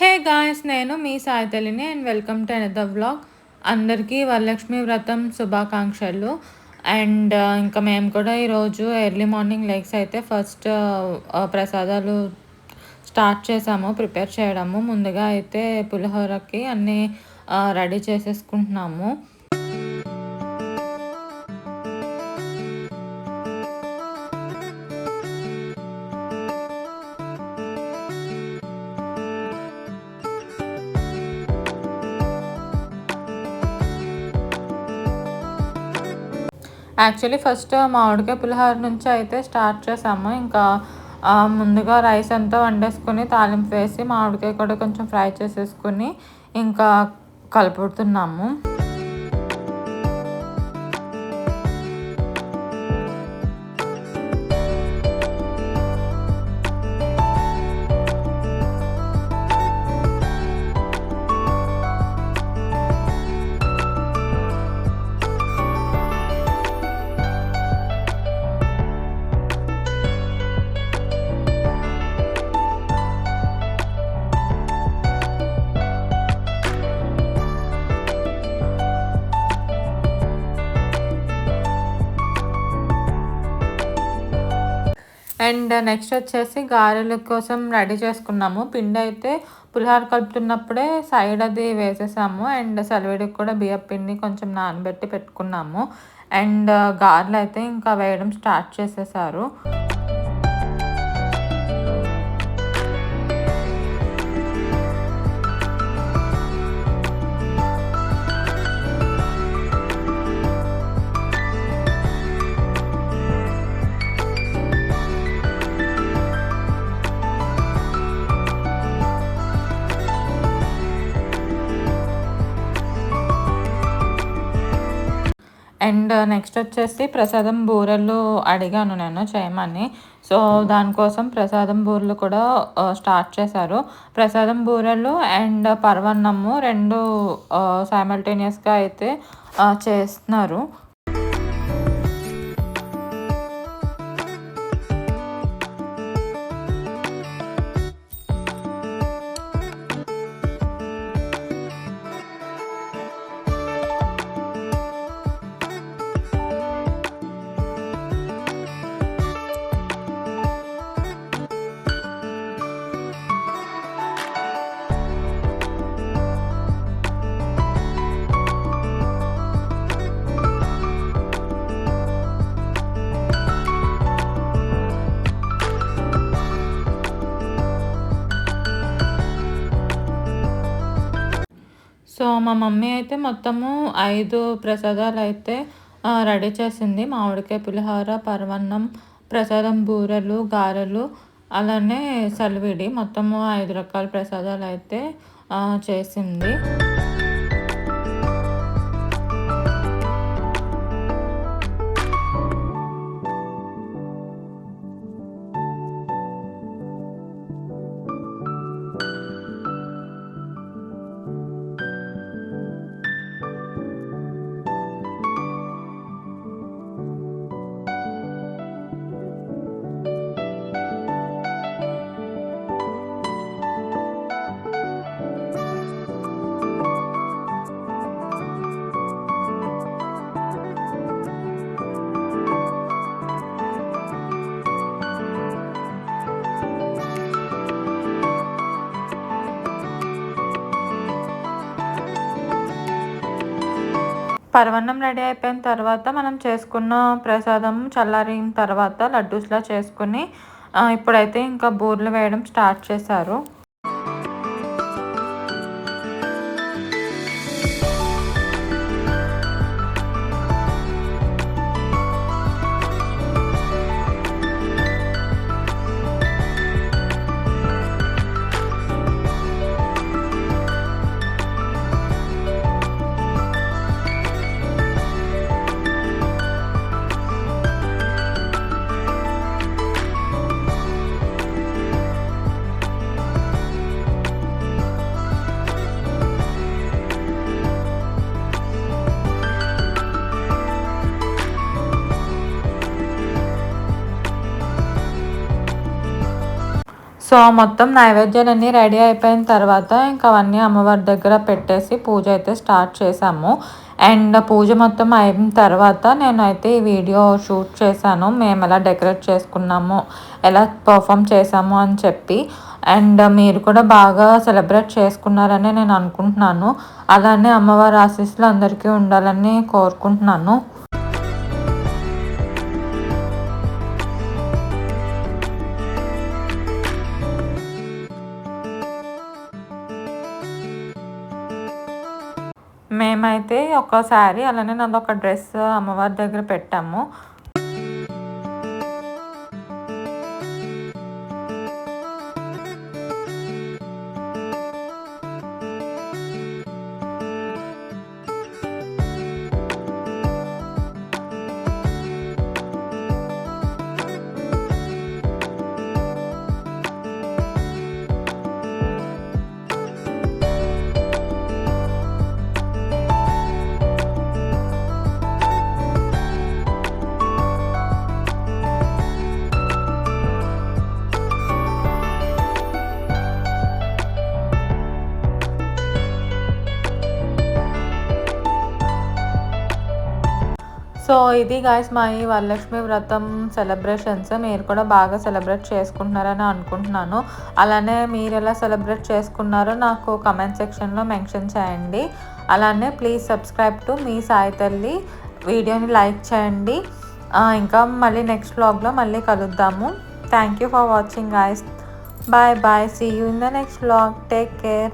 హే guys నేను మీ సాయితలిని and welcome to another vlog. అందరికీ వరలక్ష్మి వ్రతం శుభాకాంక్షలు. అండ్ ఇంకా మేము కూడా ఈరోజు ఎర్లీ మార్నింగ్ లెగ్స్ అయితే ఫస్ట్ ప్రసాదాలు స్టార్ట్ చేసాము ప్రిపేర్ చేయడము. ముందుగా అయితే పులిహోరకి అన్నీ రెడీ చేసేసుకుంటున్నాము. యాక్చువల్లీ ఫస్ట్ మామిడికాయ పులిహోర నుంచి అయితే స్టార్ట్ చేసాము. ఇంకా ముందుగా రైస్ అంతా వండేసుకొని తాలింపు వేసి మామిడికాయ కూడా కొంచెం ఫ్రై చేసేసుకొని ఇంకా కలుపుతున్నాము. అండ్ నెక్స్ట్ వచ్చేసి గారెల కోసం రెడీ చేసుకున్నాము. పిండి అయితే పులిహార కలుపుతున్నప్పుడే సైడ్ అది వేసేసాము. అండ్ సెలవిడికి కూడా బియ్యం పిండి కొంచెం నానబెట్టి పెట్టుకున్నాము. అండ్ గారెలు అయితే ఇంకా వేయడం స్టార్ట్ చేసేసారు. అండ్ నెక్స్ట్ వచ్చేసి ప్రసాదం బూరెలు అడిగాను నేను చేయమని. సో దానికోసం ప్రసాదం బూరెలు కూడా స్టార్ట్ చేశారు. ప్రసాదం బూరెలు అండ్ పర్వన్నము రెండు సైమల్టేనియస్గా అయితే చేస్తున్నారు. మా మమ్మీ అయితే మొత్తము ఐదు ప్రసాదాలు అయితే రెడీ చేసింది. మామిడికాయ పులిహోర పరవన్నం ప్రసాదం బూరెలు గారెలు అలానే సలివిడి. మొత్తము ఐదు రకాల ప్రసాదాలు అయితే చేసింది. పరవన్నం రెడీ అయిపోయిన తర్వాత మనం చేసుకున్న ప్రసాదం చల్లారిన తర్వాత లడ్డూస్లా చేసుకుని ఇప్పుడైతే ఇంకా బూర్లు వేయడం స్టార్ట్ చేశారు. సో మొత్తం నైవేద్యాలన్నీ రెడీ అయిపోయిన తర్వాత ఇంకా అవన్నీ అమ్మవారి దగ్గర పెట్టేసి పూజ అయితే స్టార్ట్ చేసాము అండ్ పూజ మొత్తం అయిన తర్వాత నేనైతే ఈ వీడియో షూట్ చేశాను. మేము ఎలా డెకరేట్ చేసుకున్నాము ఎలా పర్ఫామ్ చేసాము అని చెప్పి. అండ్ మీరు కూడా బాగా సెలబ్రేట్ చేసుకున్నారని నేను అనుకుంటున్నాను. అలానే అమ్మవారి ఆశీస్సులు అందరికీ ఉండాలని కోరుకుంటున్నాను. మేమైతే ఒకసారి అలానే నాది ఒక డ్రెస్ అమ్మవారి దగ్గర పెట్టాము. సో ఇది గాయస్ మా ఈ వరలక్ష్మి వ్రతం సెలబ్రేషన్స్ మీరు కూడా బాగా సెలబ్రేట్ చేసుకుంటున్నారని అనుకుంటున్నాను. అలానే మీరు ఎలా సెలబ్రేట్ చేసుకున్నారో నాకు కమెంట్ సెక్షన్లో మెన్షన్ చేయండి. అలానే ప్లీజ్ సబ్స్క్రైబ్ టు మీ సాయి తల్లి వీడియోని లైక్ చేయండి. ఇంకా మళ్ళీ నెక్స్ట్ వ్లాగ్లో మళ్ళీ కలుద్దాము. Thank you for watching guys bye bye see you in the next vlog take care